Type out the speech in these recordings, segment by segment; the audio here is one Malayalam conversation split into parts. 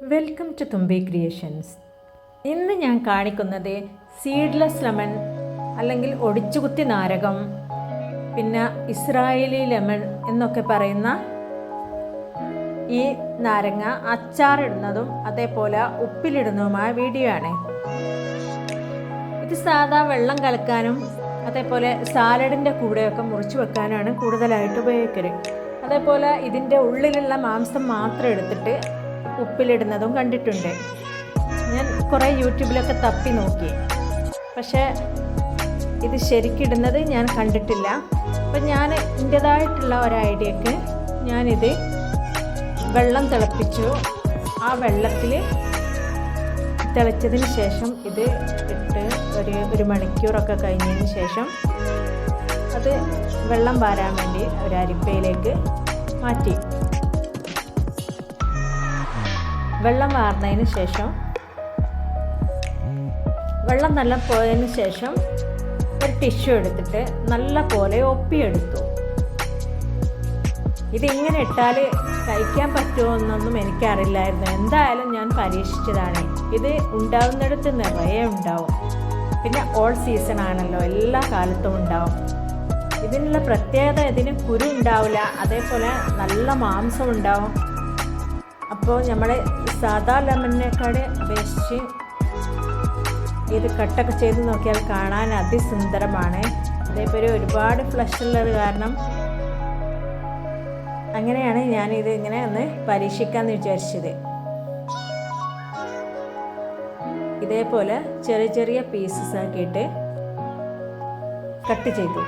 വെൽക്കം ടു തുമ്പി ക്രിയേഷൻസ് ഇന്ന് ഞാൻ കാണിക്കുന്നത് സീഡ്ലെസ് ലെമൺ അല്ലെങ്കിൽ ഒടിച്ചുകുത്തി നാരകം പിന്നെ ഇസ്രായേലി ലെമൺ എന്നൊക്കെ പറയുന്ന ഈ നാരങ്ങ അച്ചാറിടുന്നതും അതേപോലെ ഉപ്പിലിടുന്നതുമായ വീഡിയോ ആണ്. ഇത് സാധാ വെള്ളം കലക്കാനും അതേപോലെ സാലഡിന്റെ കൂടെയൊക്കെ മുറിച്ച് വെക്കാനാണ് കൂടുതലായിട്ട് ഉപയോഗിക്കൽ. അതേപോലെ ഇതിന്റെ ഉള്ളിലുള്ള മാംസം മാത്രം എടുത്തിട്ട് ഉപ്പിലിടുന്നതും കണ്ടിട്ടുണ്ട്. ഞാൻ കുറേ യൂട്യൂബിലൊക്കെ തപ്പി നോക്കി. പക്ഷേ ഇത് ശരിക്കിടുന്നത് ഞാൻ കണ്ടിട്ടില്ല. അപ്പം ഞാൻ എന്റേതായിട്ടുള്ള ഒരു ഐഡിയക്ക് ഞാനിത് വെള്ളം തിളപ്പിച്ചു. ആ വെള്ളത്തിൽ തിളച്ചതിന് ശേഷം ഇത് ഇട്ട് ഒരു ഒരു മണിക്കൂറൊക്കെ കഴിഞ്ഞതിന് ശേഷം അത് വെള്ളം വാരാൻ വേണ്ടി ഒരു അരിപ്പയിലേക്ക് മാറ്റി. വെള്ളം വാർന്നതിന് ശേഷം വെള്ളം നല്ല പോയതിന് ശേഷം ഒരു ടിഷ്യൂ എടുത്തിട്ട് നല്ല പോലെ ഒപ്പിയെടുത്തു. ഇതിങ്ങനെ ഇട്ടാൽ കഴിക്കാൻ പറ്റുമോ എന്നൊന്നും എനിക്കറിയില്ലായിരുന്നു. എന്തായാലും ഞാൻ പരീക്ഷിച്ചതാണ്. ഇത് ഉണ്ടാവുന്നിടത്ത് നിറയെ ഉണ്ടാവും. പിന്നെ ഓൾ സീസൺ ആണല്ലോ എല്ലാ കാലത്തും ഉണ്ടാവും. ഇതിനുള്ള പ്രത്യേകത ഇതിന് കുരു ഉണ്ടാവില്ല. അതേപോലെ നല്ല മാംസം ഉണ്ടാവും. അപ്പോൾ നമ്മൾ സാധാ ലെമണിനേക്കാട് അപേക്ഷിച്ച് ഇത് കട്ടൊക്കെ ചെയ്ത് നോക്കിയാൽ കാണാൻ അതിസുന്ദരമാണ്. അതേപോലെ ഒരുപാട് ഫ്ലഷ് ഉള്ളത് കാരണം അങ്ങനെയാണ് ഇത് ഇങ്ങനെ ഒന്ന് പരീക്ഷിക്കാമെന്ന് വിചാരിച്ചത്. ഇതേപോലെ ചെറിയ ചെറിയ പീസസ് ആക്കിയിട്ട് കട്ട് ചെയ്തു.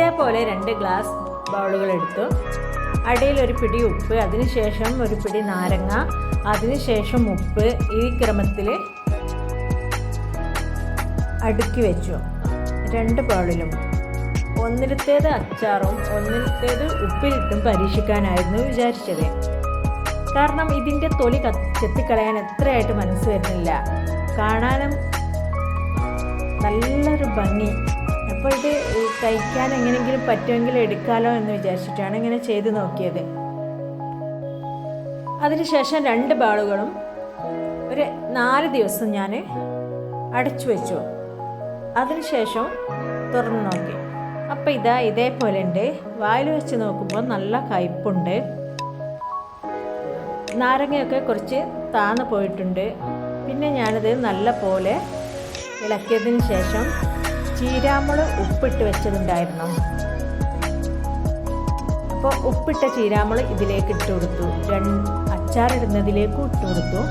ഇതേപോലെ രണ്ട് ഗ്ലാസ് ബൗളുകൾ എടുത്തു അടിയിൽ ഒരു പിടി ഉപ്പ് അതിനുശേഷം ഒരു പിടി നാരങ്ങ അതിനുശേഷം ഉപ്പ് ഈ ക്രമത്തിൽ അടുക്കി വെച്ചു. രണ്ട് ബൗളിലും. ഒന്നിലത്തേത് അച്ചാറും ഒന്നിലത്തേത് ഉപ്പിലിട്ടും പരീക്ഷിക്കാനായിരുന്നു വിചാരിച്ചത്. കാരണം ഇതിന്റെ തൊലി ചെത്തിക്കളയാൻ എത്രയായിട്ട് മനസ്സ് വരുന്നില്ല. കാണാനും നല്ലൊരു ഭംഗി അപ്പോൾ ഇത് കഴിക്കാൻ എങ്ങനെയെങ്കിലും പറ്റുമെങ്കിൽ എടുക്കാമല്ലോ എന്ന് വിചാരിച്ചിട്ടാണ് ഇങ്ങനെ ചെയ്ത് നോക്കിയത്. അതിനുശേഷം രണ്ട് ബാളുകളും ഒരു നാല് ദിവസം ഞാൻ അടച്ചു വെച്ചു. അതിനുശേഷം തുറന്നു നോക്കി. അപ്പോൾ ഇതാ ഇതേപോലെ ഉണ്ട്. വായിൽ വെച്ച് നോക്കുമ്പോൾ നല്ല കയ്പുണ്ട്. നാരങ്ങയൊക്കെ കുറച്ച് താന്ന് പോയിട്ടുണ്ട്. പിന്നെ ഞാനത് നല്ല പോലെ ഇളക്കിയതിന് ശേഷം ചീരാമുളക് ഉപ്പിട്ട് വെച്ചതുണ്ടായിരുന്നു. അപ്പോൾ ഉപ്പിട്ട ചീരാമുൾ ഇതിലേക്ക് ഇട്ട് കൊടുത്തു. രണ്ട് അച്ചാറിടുന്നതിലേക്കും ഇട്ട് കൊടുത്തു.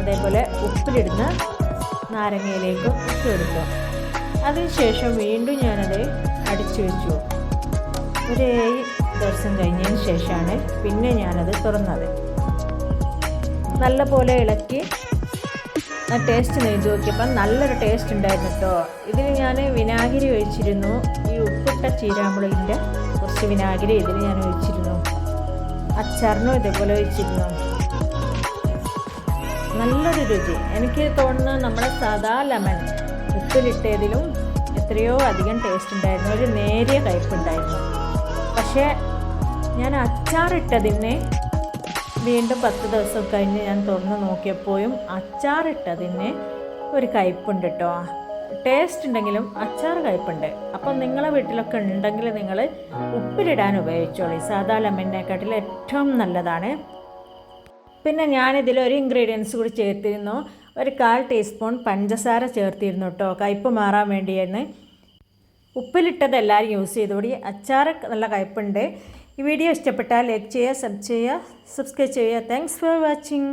അതേപോലെ ഉപ്പിലിടുന്ന നാരങ്ങയിലേക്കും ഇട്ട് കൊടുത്തു. അതിനുശേഷം വീണ്ടും ഞാനത് അടിച്ചു വെച്ചു. ഒരു ദിവസം കഴിഞ്ഞതിന് ശേഷമാണ് പിന്നെ ഞാനത് തുറന്നത്. നല്ലപോലെ ഇളക്കി ആ ടേസ്റ്റ് നെയ്ത് നോക്കിയപ്പോൾ നല്ലൊരു ടേസ്റ്റ് ഉണ്ടായിരുന്നു കേട്ടോ ഇതിൽ ഞാൻ വിനാഗിരി ഒഴിച്ചിരുന്നു. ഈ ഉപ്പിട്ട ചീരാമുളകിന്റെ കുറച്ച് വിനാഗിരി ഇതിൽ ഞാൻ ഒഴിച്ചിരുന്നു. അച്ചാറിനും ഇതേപോലെ ഒഴിച്ചിരുന്നു. നല്ലൊരു രുചി. എനിക്ക് തോന്നുന്നത് നമ്മുടെ സദാ ലെമൺ ഉപ്പിലിട്ടതിലും എത്രയോ അധികം ടേസ്റ്റ് ഉണ്ടായിരുന്നു. ഒരു നേരിയ കയ്പുണ്ടായിരുന്നു. പക്ഷേ ഞാൻ അച്ചാറിട്ടതിനെ വീണ്ടും പത്ത് ദിവസം കഴിഞ്ഞ് ഞാൻ തുറന്ന് നോക്കിയപ്പോഴും അച്ചാറിട്ടതിന് ഒരു കയ്പുണ്ട് കേട്ടോ ടേസ്റ്റ് ഉണ്ടെങ്കിലും അച്ചാർ കയ്പുണ്ട്. അപ്പം നിങ്ങളെ വീട്ടിലൊക്കെ ഉണ്ടെങ്കിൽ നിങ്ങൾ ഉപ്പിലിടാൻ ഉപയോഗിച്ചോളി. സാധാ ലെമണിനെക്കാട്ടിൽ ഏറ്റവും നല്ലതാണ്. പിന്നെ ഞാനിതിൽ ഒരു ഇൻഗ്രീഡിയൻസ് കൂടി ചേർത്തിരുന്നു. ഒരു കാൽ ടീസ്പൂൺ പഞ്ചസാര ചേർത്തിരുന്നു കേട്ടോ കയ്പ് മാറാൻ വേണ്ടിയെന്ന് ഉപ്പിലിട്ടത് എല്ലാവരും യൂസ് ചെയ്തോടി. അച്ചാർ നല്ല കയ്പുണ്ട്. ഈ വീഡിയോ ഇഷ്ടപ്പെട്ടാൽ ലൈക്ക് ചെയ്യുക സബ് ചെയ്യുക സബ്സ്ക്രൈബ് ചെയ്യുക. Thanks for watching